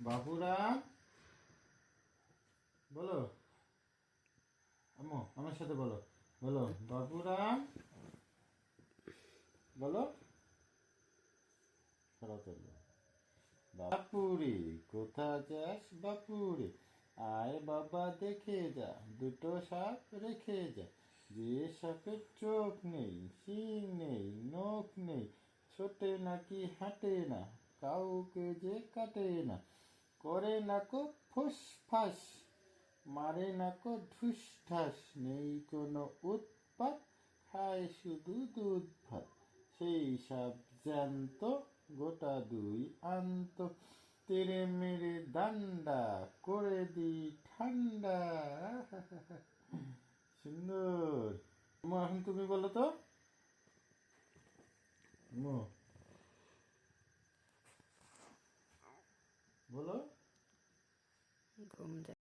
বাবুরাম বলো। আম্মু, আমার সাথে বলো। বলো বাবুরাম বলো। তাড়াতাড়ি বাপুরে, কোথা যাস বাপুরে? আয় বাবা, দেখে যা। দুটো সাপ রেখে যা। যে সাপের চোখ নেই, শিং নেই, নখ নেই, ছোটে নাকি হাঁটে না, কাউকে যে কাটে না। করে না কো ফুস ফাস, মারে না কো ঢুস ঢাস। নেই কোনো উৎপাত, খায় শুধু দুধ ভাত। সেই সাপ জ্যান্ত গোটা দুই আন্ত। তেরে মেরে দান্ডা করে দি ঠান্ডা সুন্দর। এখন তুমি বলো তো? Gum